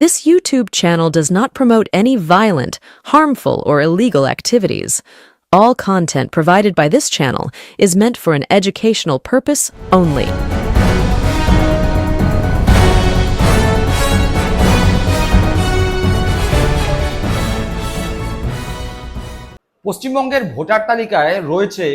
This YouTube channel does not promote any violent, harmful, or illegal activities. All content provided by this channel is meant for an educational purpose only. পশ্চিমবঙ্গের voter তালিকায় রয়েছে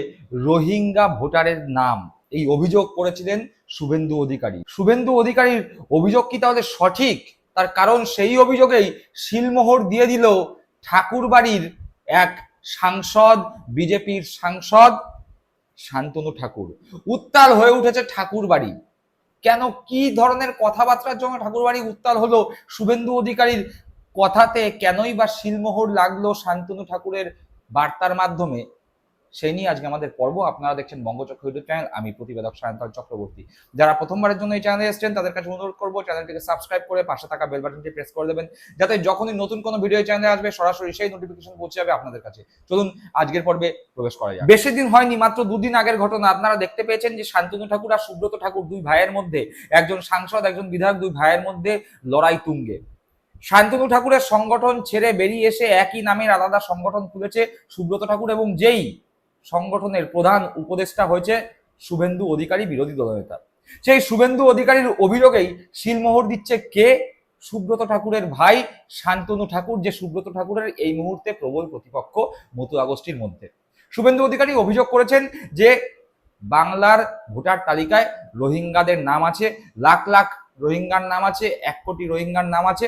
রোহিঙ্গা ভোটারের নাম এই অভিযোগ করেছিলেন শুভেন্দু অধিকারী শুভেন্দু অধিকারীর অভিযোগ কি তাহলে সঠিক তার কারণ সেই অভিযোগেই শিলমোহর দিয়ে দিল ঠাকুরবাড়ির এক সাংসদ, বিজেপির সাংসদ শান্তনু ঠাকুর। উত্তাল হয়ে উঠেছে ঠাকুরবাড়ি। কেন কি ধরনের কথাবার্তার জন্য ঠাকুরবাড়ি উত্তাল হলো শুভেন্দু অধিকারীর কথাতে? কেনই বা শিলমোহর লাগল শান্তনু ঠাকুরের বার্তার মাধ্যমে? সেই নিয়ে আজকে আমাদের পর্ব। আপনারা দেখছেন বঙ্গচক্র ইউটিউব চ্যানেল। আমি প্রতিবেদক সায়ন্তন চক্রবর্তী। যারা প্রথমবারের জন্য এই চ্যানেলে এসেছেন, তাদের কাছে অনুরোধ করব, চ্যানেলটিকে সাবস্ক্রাইব করে পাশে থাকা বেল বাটনটি প্রেস করে দেবেন, যাতে যখনই নতুন কোনো ভিডিও চ্যানেলে আসবে, সরাসরি সেই নোটিফিকেশন পৌঁছে যাবে আপনাদের কাছে। চলুন, আজকের পর্বে প্রবেশ করা যায় বেশি দিন হয়নি, মাত্র দুদিন আগের ঘটনা। আপনারা দেখতে পেয়েছেন যে শান্তনু ঠাকুর আর সুব্রত ঠাকুর দুই ভাইয়ের মধ্যে, একজন সাংসদ, একজন বিধায়ক দুই ভাইয়ের মধ্যে লড়াই তুঙ্গে। শান্তনু ঠাকুরের সংগঠন ছেড়ে বেরিয়ে এসে একই নামের আলাদা সংগঠন খুলেছে সুব্রত ঠাকুর এবং যেই সংগঠনের প্রধান উপদেষ্টা হয়েছে শুভেন্দু অধিকারী বিরোধী দলনেতা। সেই শুভেন্দু অধিকারীর অভিযোগেই শিলমোহর দিচ্ছে কে? সুব্রত ঠাকুরের ভাই শান্তনু ঠাকুর, যে সুব্রত ঠাকুরের এই মুহূর্তে প্রবল প্রতিপক্ষ মতু গোষ্ঠীর মধ্যে। শুভেন্দু অধিকারী অভিযোগ করেছেন যে বাংলার ভোটার তালিকায় রোহিঙ্গাদের নাম আছে, লাখ লাখ রোহিঙ্গার নাম আছে, এক কোটি রোহিঙ্গার নাম আছে,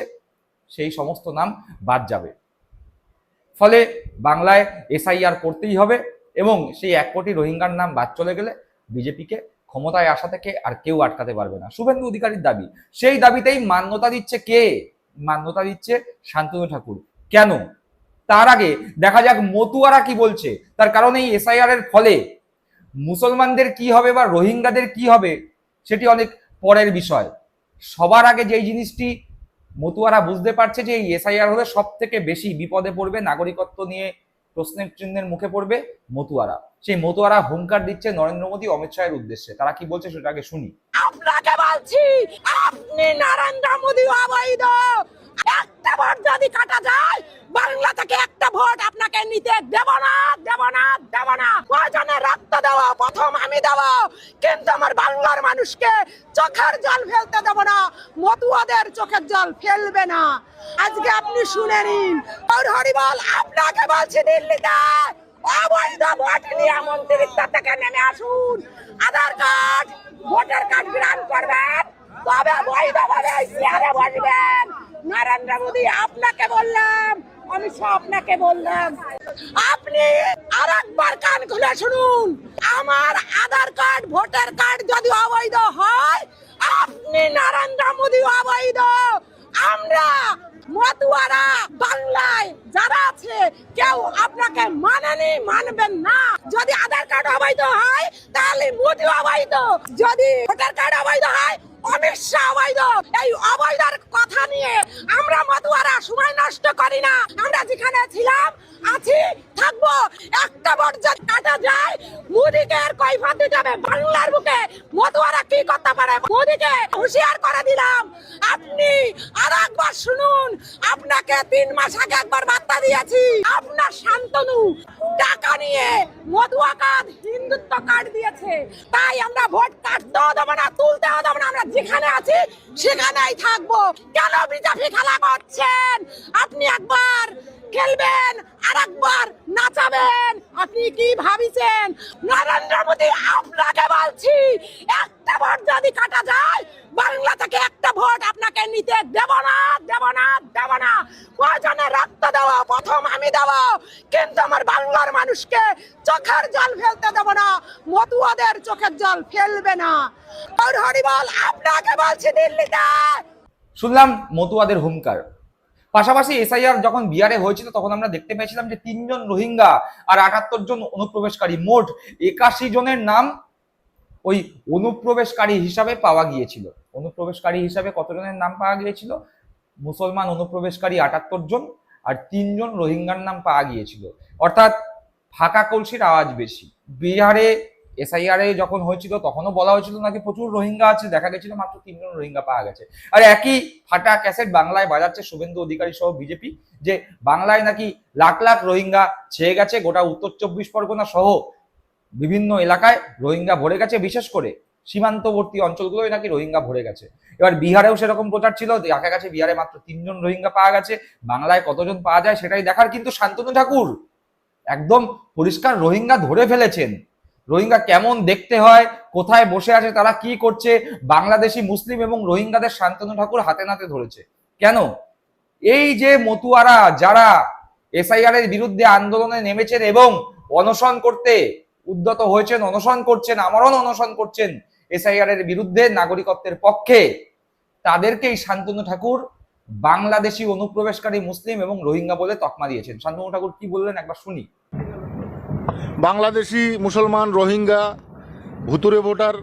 সেই সমস্ত নাম বাদ যাবে। ফলে বাংলায় এসআইআর করতেই হবে। এবং সেই এক কোটি রোহিঙ্গার নাম বাদ চলে গেলে বিজেপিকে ক্ষমতায় আসা থেকে আর কেউ আটকাতে পারবে না। শুভেন্দু অধিকারীর দাবি, সেই দাবিতেই মান্যতা দিচ্ছে কে? মান্যতা দিচ্ছে শান্তনু ঠাকুর। কেন? তার আগে দেখা যাক মতুয়ারা কি বলছে। তার কারণ এই এসআইআর এর ফলে মুসলমানদের কি হবে বা রোহিঙ্গাদের কি হবে সেটি অনেক পরের বিষয়। সবার আগে যেই জিনিসটি মতুয়ারা বুঝতে পারছে যে এই এসআইআর হলে সব থেকে বেশি বিপদে পড়বে নাগরিকত্ব নিয়ে প্রশ্নের চিহ্নের মুখে পড়বে মতুয়ারা। সেই মতুয়ারা হুঙ্কার দিচ্ছে নরেন্দ্র মোদী অমিত শাহের উদ্দেশ্যে। তারা কি বলছে সেটা আগে শুনি। আপনাকে বলছি, আপনি নরেন্দ্র মোদী অবৈধ। একটা ভোট যদি কাটা যায়, বাংলা থেকে একটা ভোট আপনাকে নিতে দেব না দেব না দেব না। প্রয়োজনে রক্ত দেওয়া প্রথম আমি দেব। কিন্তু আমার বাংলার মানুষকে চোখের জল ফেলতে দেব না, মতুয়াদের চোখের জল ফেলবে না। আজকে আপনি শুনে নিন হরিবল আপনাকে বলছি দিল্লিতে অবৈধ ভোট নিয়ে মন্ত্রিত্ব থেকে নেমে আসুন। আধার কার্ড, ভোটার কার্ড গ্রহণ করবেন, তবে বৈধভাবে চেয়ারে বসবেন। নরেন্দ্র মোদী আপনাকে বললাম, আমি সব আপনাকে বললাম। আপনি আর একবার কান খুলে শুনুন। আমার আধার কার্ড, ভোটার কার্ড যদি অবৈধ হয়, আপনি নরেন্দ্র মোদী অবৈধ। আমরা মতুয়ারা বাংলায় যারা আছে, কেউ আপনাকে মানেনি, মানবেন না। যদি আধার কার্ড অবৈধ হয়, তাহলে মোদি অবৈধ। যদি ভোটার কার্ড অবৈধ হয় অমিত শাহ অবৈধ এই অবৈধর কথা নিয়ে আমরা মধুয়ারা সময় নষ্ট করি না। আমরা যেখানে ছিলাম, আছি, থাকব। একটা ভোট যদি যায়। মোদিকে আর কৈফত দিতে বাংলার বুকে মতুয়ারা কি করতে পারে? মোদিকে হুঁশিয়ার করে দিলাম। আপনি আর একবার শুনুন। আপনাকে তিন মাস আগে একবার বার্তা দিয়েছি। আপনার শান্তনু টাকা নিয়ে মধুয়া কার্ড হিন্দুত্ব কার্ড দিয়েছে। তাই আমরা ভোট কাটতেও দেবো না, তুলতেও দেবো না। আমরা যেখানে আছি, সেখানেই থাকব। কেন বিজেপি খেলা করছেন? আপনি একবার খেলবেন আর একবার নাচাবেন। আপনি কি ভাবিছেন? নরেন্দ্র মোদী, আপনাকে বলছি, একটা ভোট যদি কাটা যায়, বাংলা থেকে একটা ভোট আপনাকে নিতে দেব না দেব না দেব না। প্রয়োজনে রক্ত দেওয়া প্রথম আমি দেব। কিন্তু আমার বাংলার মানুষকে চোখের জল ফেলতে দেব না, মতুয়াদের চোখের জল ফেলবে না। আর হরিবল, আপনাকে বলছি দিল্লিতে। শুনলাম মতুয়াদের হুঙ্কার। পাশাপাশি এসআইআর যখন বিহারে হয়েছিল, তখন আমরা দেখতে পেয়েছিলাম যে তিনজন রোহিঙ্গা আর আটাত্তর জন অনুপ্রবেশকারী। মোট একাশি জনের নাম ওই অনুপ্রবেশকারী হিসাবে পাওয়া গিয়েছিল। অনুপ্রবেশকারী হিসাবে কতজনের নাম পাওয়া গিয়েছিল? মুসলমান অনুপ্রবেশকারী আটাত্তর জন আর তিনজন রোহিঙ্গার নাম পাওয়া গিয়েছিল। অর্থাৎ ফাঁকা কলসির আওয়াজ বেশি। বিহারে এসআইআর এ যখন হয়েছিল, তখনও বলা হয়েছিল নাকি প্রচুর রোহিঙ্গা আছে, দেখা গেছিল মাত্র তিনজন রোহিঙ্গা পাওয়া গেছে। আর একই ফাটা ক্যাসেট বাংলায় বাজাচ্ছে শুভেন্দু অধিকারী সহ বিজেপি, যে বাংলায় নাকি লাখ লাখ রোহিঙ্গা ছেয়ে গেছে, গোটা উত্তর চব্বিশ পরগনা সহ বিভিন্ন এলাকায় রোহিঙ্গা ভরে গেছে, বিশেষ করে সীমান্তবর্তী অঞ্চলগুলোই নাকি রোহিঙ্গা ভরে গেছে। এবার বিহারেও সেরকম প্রচার ছিল, দেখা গেছে বিহারে মাত্র তিনজন রোহিঙ্গা পাওয়া গেছে, বাংলায় কতজন পাওয়া যায় সেটাই দেখার, কিন্তু শান্তনু ঠাকুর একদম পরিষ্কার রোহিঙ্গা ধরে ফেলেছেন। রোহিঙ্গা কেমন দেখতে হয়, কোথায় বসে আছে, তারা কি করছে, বাংলাদেশি, মুসলিম এবং রোহিঙ্গাদের শান্তনু ঠাকুর হাতে নাতে ধরেছে। কেন? এই যে মতুয়ারা যারা এসআইআর এর বিরুদ্ধে আন্দোলনে নেমেছেন এবং অনশন করতে উদ্যত হয়েছেন, অনশন করছেন, আমরণ অনশন করছেন এসআইআর এর বিরুদ্ধে নাগরিকত্বের পক্ষে তাদেরকেই শান্তনু ঠাকুর বাংলাদেশি অনুপ্রবেশকারী মুসলিম এবং রোহিঙ্গা বলে তকমা দিয়েছেন। শান্তনু ঠাকুর কি বললেন? একবার শুনি। বাংলাদেশি মুসলমান রোহিঙ্গা ভুতুরে ভোটার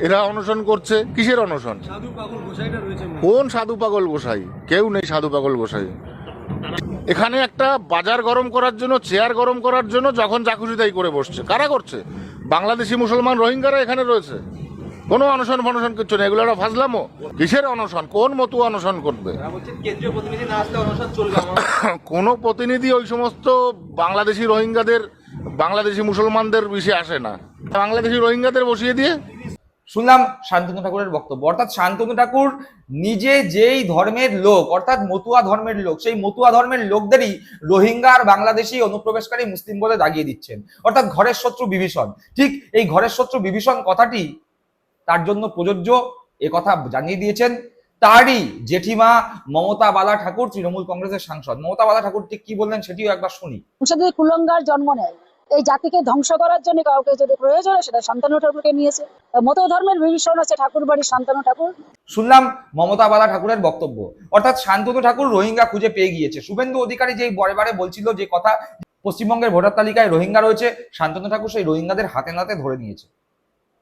এরা অনশন করছে। কিসের অনশন। কোন সাধু পাগল গোসাই? কেউ নেই সাধু পাগল গোসাই। এখানে একটা বাজার গরম করার জন্য চেয়ার গরম করার জন্য যখন যা খুশি তাই করে বসছে। কারা করছে? বাংলাদেশি মুসলমান রোহিঙ্গারা এখানে রয়েছে। কোনো অনশন ফনশন কিছু নেই। এগুলো একটা ফাজলামো। কিসের অনশন? কোন মতো অনশন করবে? কোনো প্রতিনিধি ওই সমস্ত বাংলাদেশি রোহিঙ্গাদের বাংলাদেশি মুসলমানদের বিষয়ে আসে না। বাংলাদেশি রোহিঙ্গাদের বসিয়ে দিয়ে। শুনলাম শান্তনু ঠাকুরের বক্তব্য। অর্থাৎ শান্তনু ঠাকুর নিজে যেই ধর্মের লোক অর্থাৎ মতুয়া ধর্মের লোক সেই মতুয়া ধর্মের লোকদেরই রোহিঙ্গা আর বাংলাদেশি অনুপ্রবেশকারী মুসলিম বলে দাগিয়ে দিচ্ছেন। অর্থাৎ ঘরের শত্রু বিভীষণ। ঠিক এই ঘরের শত্রু বিভীষণ কথাটি তার জন্য প্রযোজ্য এ কথা জানিয়ে দিয়েছেন তারই জেঠিমা মমতা বালা ঠাকুর তৃণমূল কংগ্রেসের সাংসদ। মমতা বালা ঠাকুর ঠিক কি বললেন সেটিও একবার শুনি। কুলঙ্গার জন্ম নেয়। এই জাতিকে ধ্বংস করার জন্য কাউকে যদি প্রয়োজন হয়, সেটা শান্তনু ঠাকুরকে নিয়েছে। মতো ধর্মের বিভীষণ আছে ঠাকুর বাড়ির শান্তনু ঠাকুর। শুনলাম মমতা বালা ঠাকুরের বক্তব্য। অর্থাৎ শান্তনু ঠাকুর রোহিঙ্গা খুঁজে পেয়ে গিয়েছে। শুভেন্দু অধিকারী যেই বারে বারে বলছিল যে কথা, পশ্চিমবঙ্গের ভোটার তালিকায় রোহিঙ্গা রয়েছে, শান্তনু ঠাকুর সেই রোহিঙ্গাদের হাতে নাতে ধরে নিয়েছে।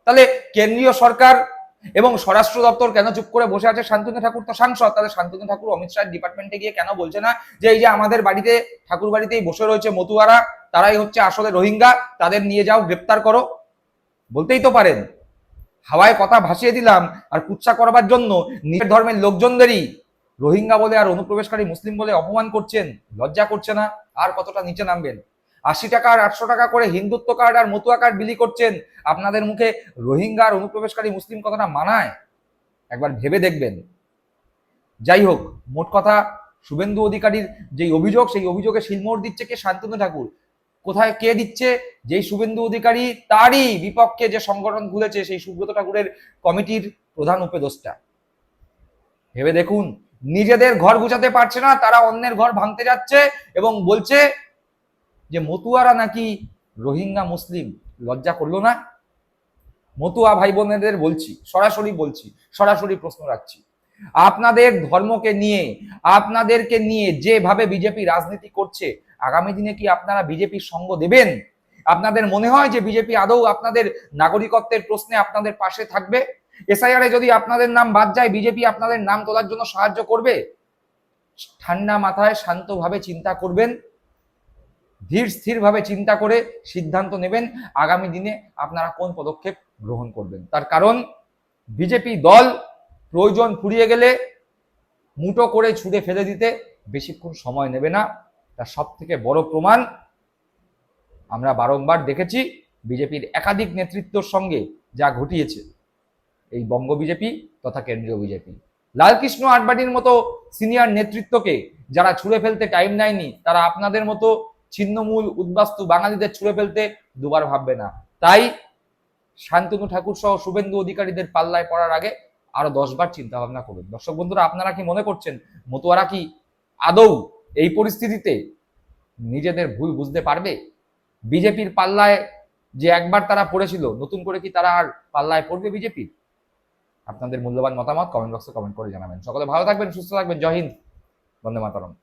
তাহলে কেন্দ্রীয় সরকার এবং স্বরাষ্ট্র দপ্তর কেন চুপ করে বসে আছে শান্তনু ঠাকুর? তো সাংসদ, তাহলে শান্তনু ঠাকুর অমিত শাহের ডিপার্টমেন্টে গিয়ে কেন বলছে না যে, এই যে আমাদের বাড়িতে ঠাকুর বাড়িতেই বসে রয়েছে মতুয়ারা? তারাই হচ্ছে আসলে রোহিঙ্গা, তাদের নিয়ে যাও, গ্রেপ্তার করো। বলতেই তো পারেন, হাওয়ায় কথা ভাসিয়ে দিলাম আর কুৎসা করবার জন্য নিজের ধর্মের লোকজনদেরই রোহিঙ্গা বলে আর অনুপ্রবেশকারী মুসলিম বলে অপমান করছেন, লজ্জা করছে না, আর কতটা নিচে নামবেন? আশি টাকা আর আটশো টাকা করে হিন্দুত্ব কার্ড আর মতুয়া কার্ড বিলি করছেন, আপনাদের মুখে রোহিঙ্গা আর অনুপ্রবেশকারী মুসলিম কথাটা মানায়? একবার ভেবে দেখবেন। যাই হোক, মোট কথা, শুভেন্দু অধিকারীর যেই অভিযোগ, সেই অভিযোগে শিলমোহর দিচ্ছে কে? শান্তনু ঠাকুর। কোথায় কে দিচ্ছে? যেই শুভেন্দু অধিকারী তারই বিপক্ষে যে সংগঠন খুলেছে, সেই সুব্রত ঠাকুরের কমিটির প্রধান উপদেষ্টা। ভেবে দেখুন, নিজেদের ঘর গুছাতে পারছে না, তারা অন্যের ঘর ভাঙতে যাচ্ছে এবং বলছে যে, মতুয়ারা নাকি রোহিঙ্গা মুসলিম, লজ্জা করল না? মতুয়া ভাই বোনেদের বলছি, সরাসরি বলছি, সরাসরি প্রশ্ন রাখছি। আপনাদের ধর্মকে নিয়ে, আপনাদেরকে নিয়ে যেভাবে বিজেপি রাজনীতি করছে, আগামী দিনে কি আপনারা বিজেপির সঙ্গ দেবেন? আপনাদের মনে হয় যে বিজেপি আদৌ আপনাদের নাগরিকত্বের প্রশ্নে আপনাদের পাশে থাকবে? এসআইআর যদি আপনাদের নাম বাদ যায়, বিজেপি আপনাদের নাম তোলার জন্য সাহায্য করবে? ঠান্ডা মাথায় শান্তভাবে চিন্তা করবেন, ধীর স্থিরভাবে চিন্তা করে সিদ্ধান্ত নেবেন, আগামী দিনে আপনারা কোন পদক্ষেপ গ্রহণ করবেন। তার কারণ, বিজেপি দল প্রয়োজন ফুরিয়ে গেলে মুটো করে ছুঁড়ে ফেলে দিতে বেশিক্ষণ সময় নেবে না। তার সব থেকে বড় প্রমাণ আমরা বারংবার দেখেছি বিজেপির একাধিক নেতৃত্বর সঙ্গে যা ঘটিয়েছে। এই বঙ্গ বিজেপি তথা কেন্দ্রীয় বিজেপি। লালকৃষ্ণ আডবাণীর মতো সিনিয়র নেতৃত্বকে যারা ছুঁড়ে ফেলতে টাইম নেয়নি, তারা আপনাদের মতো ছিন্নমূল, উদ্বাস্তু বাঙালিদের ছুঁড়ে ফেলতে দুবার ভাববে না। তাই শান্তনু ঠাকুর সহ শুভেন্দু অধিকারীদের পাল্লায় পড়ার আগে আরও দশবার চিন্তা ভাবনা করুন। দর্শক বন্ধুরা, আপনারা কি মনে করছেন, মতুয়ারা কি আদৌ এই পরিস্থিতিতে নিজেদের ভুল বুঝতে পারবে? বিজেপির পাল্লায় যে একবার তারা পড়েছিল, নতুন করে কি তারা আর পাল্লায় পড়বে বিজেপির? আপনাদের মূল্যবান মতামত কমেন্ট বক্সে কমেন্ট করে জানাবেন। সকলে ভালো থাকবেন, সুস্থ থাকবেন। জয় হিন্দ। বন্দে মাতরম।